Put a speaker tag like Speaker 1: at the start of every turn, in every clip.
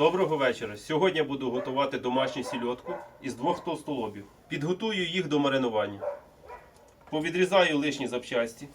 Speaker 1: Доброго вечора. Сьогодні буду готувати домашню сільотку із двох товстолобів. Підготую їх до маринування. Повідрізаю лишні запчасті.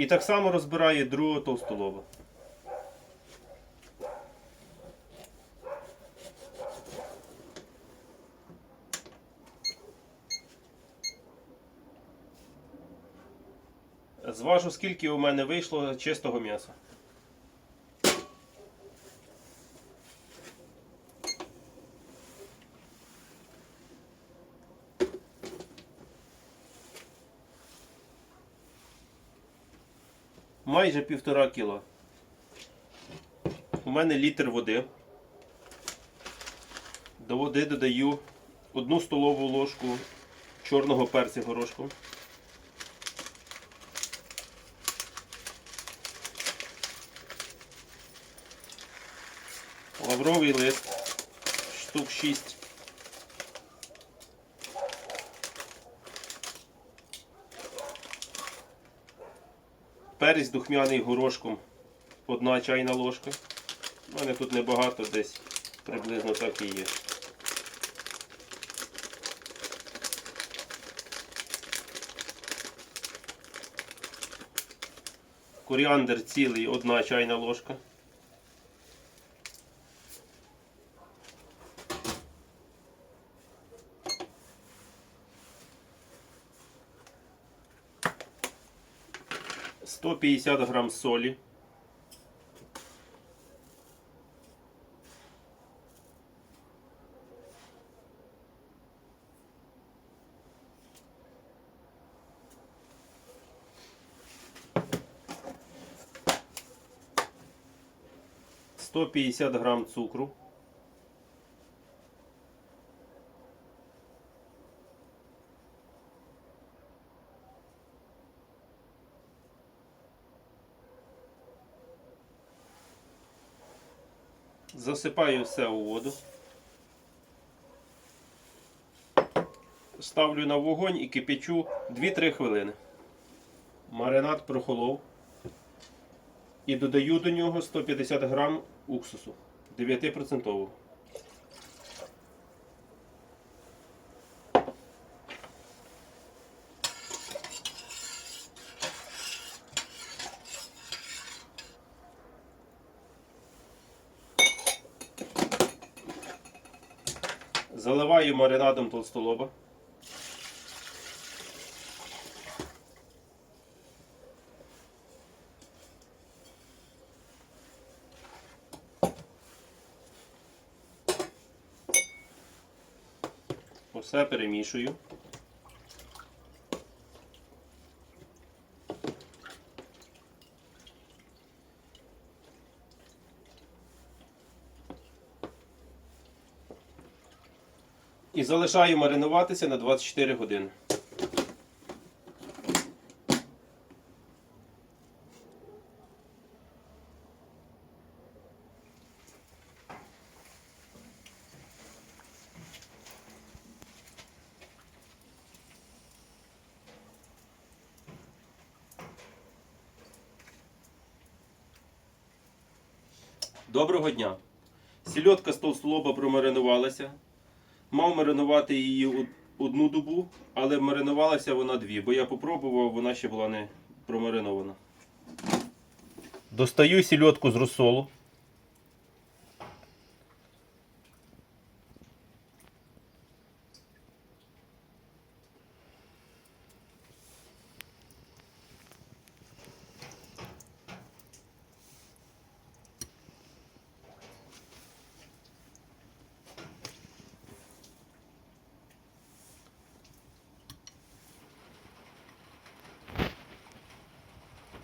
Speaker 1: І так само розбирає другого товстолоба. Зважу, скільки у мене вийшло чистого м'яса. Майже півтора кіло. У мене літр води. До води додаю одну столову ложку чорного перцю горошку. Лавровий лист штук 6. Перець духмяний горошком одна чайна ложка. У мене тут небагато, десь приблизно так і є. Коріандр цілий одна чайна ложка. 150 грамм соли, Сто пятьдесят грамм цукру. Засипаю все у воду. Ставлю на вогонь і кипячу 2-3 хвилини. Маринад прохолов. І додаю до нього 150 грам уксусу 9%. Заливаю маринадом толстолоба. Все перемішую. І залишаю маринуватися на 24 години. Доброго дня! Сільотка з толстолоба промаринувалася. Мав маринувати її одну добу, але маринувалася вона дві, бо я попробував, вона ще була не промаринована. Достаю сільотку з розсолу.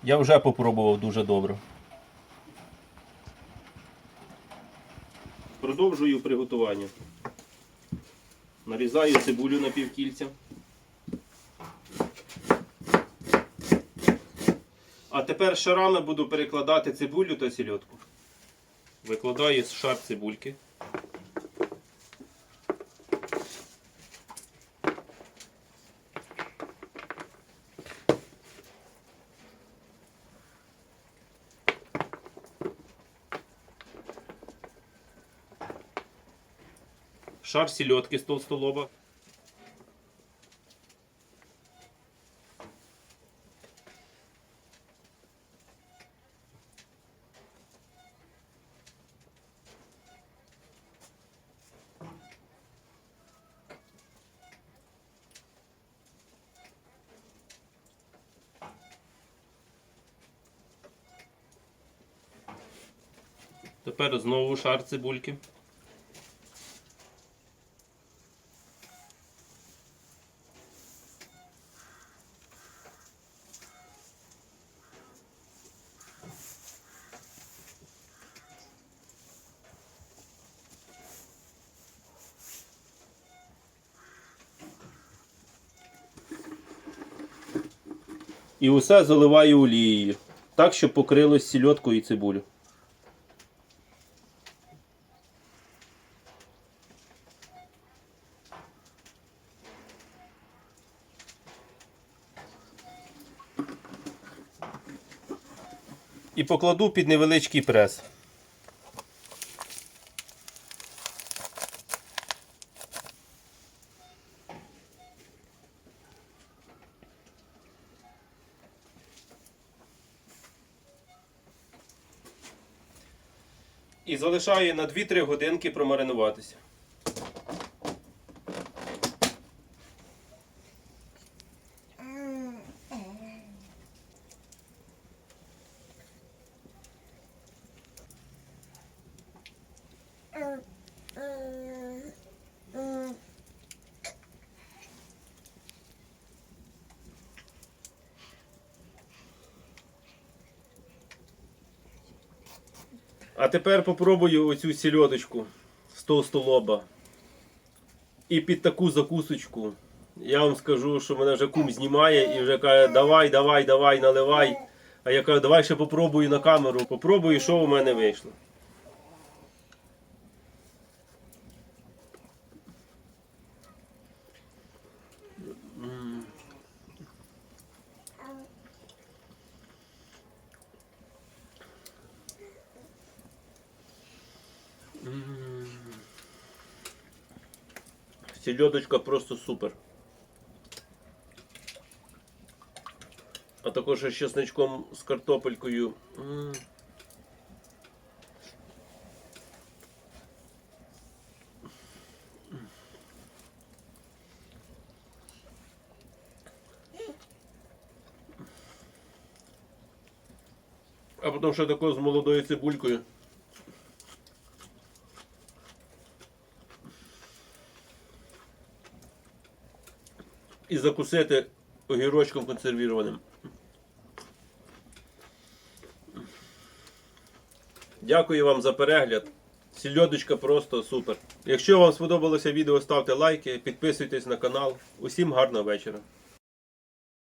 Speaker 1: Я вже попробував дуже добре. Продовжую приготування. Нарізаю цибулю на півкільця. А тепер шарами буду перекладати цибулю та сільотку. Викладаю шар цибульки. Шар сільотки з толстолоба. Тепер знову шар цибульки. І усе заливаю олією, так, щоб покрилось сільоткою і цибулю. І покладу під невеличкий прес. І залишаю на 2-3 годинки промаринуватися. А тепер попробую оцю сільодочку з толстолоба. І під таку закусочку. Я вам скажу, що мене вже кум знімає і вже каже, давай, давай, давай, наливай. А я кажу, давай ще попробую на камеру. Попробую, що у мене вийшло. Сільодочка просто супер. А також з чесничком з картопелькою. А потім ще тако з молодою цибулькою. І закусити огірочком консервірованим. Дякую вам за перегляд. Сільодочка просто супер. Якщо вам сподобалося відео, ставте лайки, підписуйтесь на канал. Усім гарного вечора.